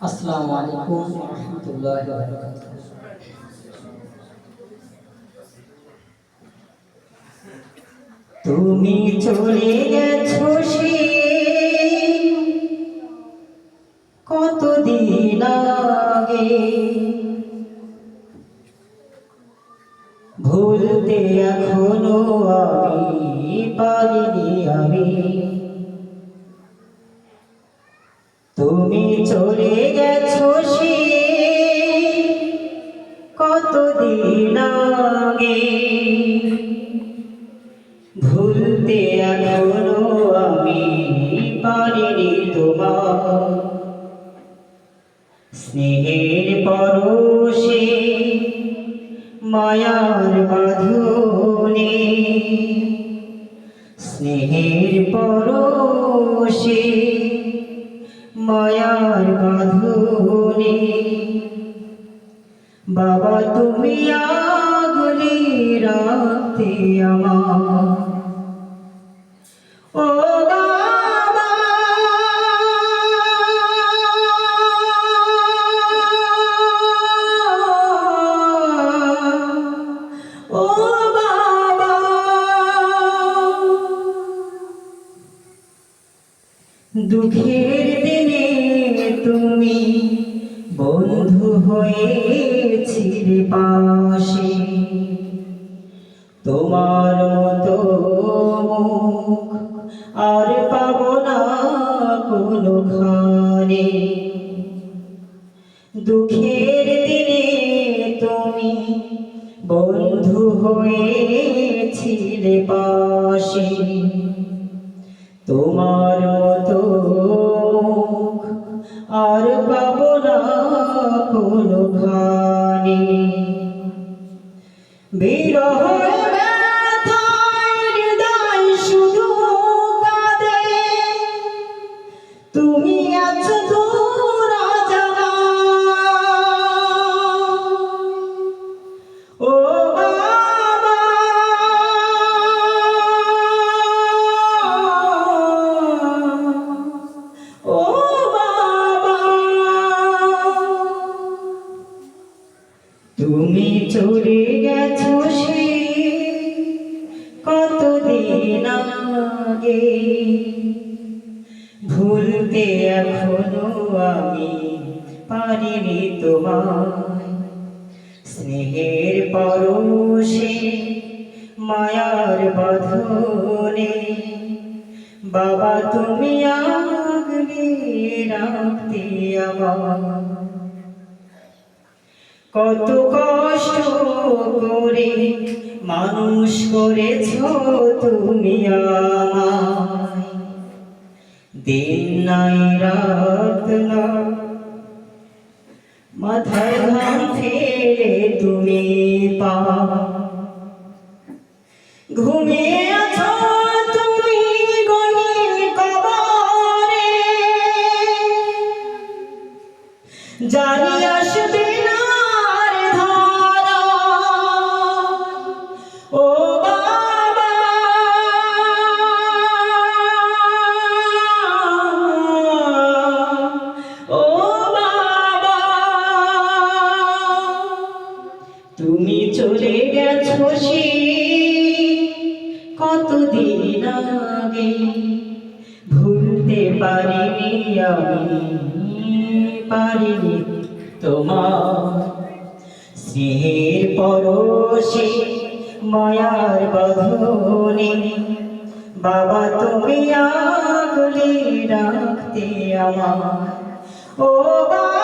আসসালামু আলাইকুম রহমতুল্লাহ বারাকাতুহু তুমি চলে গেছো সে কতদিন আগে? ভুলতে এখনও আমি পারিনি আমি। তুমি চলে গেছো সে কতদিন আগে? ভুলতে এখনও আমি পারিনি তোমার স্নেহের পরশে মায়ার বাঁধনে। স্নেহের পরশে বাবা তুমি আগলে রাখতে আমার। ও দুঃখের দিনে তুমি বন্ধু হয়েছিলে পাশে। তোমার মতো আর পাব না কোনোখানে। দুঃখের দিনে তুমি বন্ধু হয়েছিলে পাশে। তোমার বিরহ তুমি চলে গেছো সে কতদিন আগে? ভুলতে এখনও আমি পারিনি তোমায়। স্নেহের পরশে, মায়ার বাঁধনে বাবা, তুমি আগলে রাখতে আমার কত কষ্ট করে মানুষ করেছ তুমি দিন নাই, রাত না মাথায় ঘাম ফেলে তুমি পা চলে গেছো সে। কতদিন আগে ভুলতে পারিনি আমি, পারিনি তোমার। স্নেহের পরশে মায়ার বাঁধনে বাবা তুমি আগলে রাখতে আমার। ও বাবা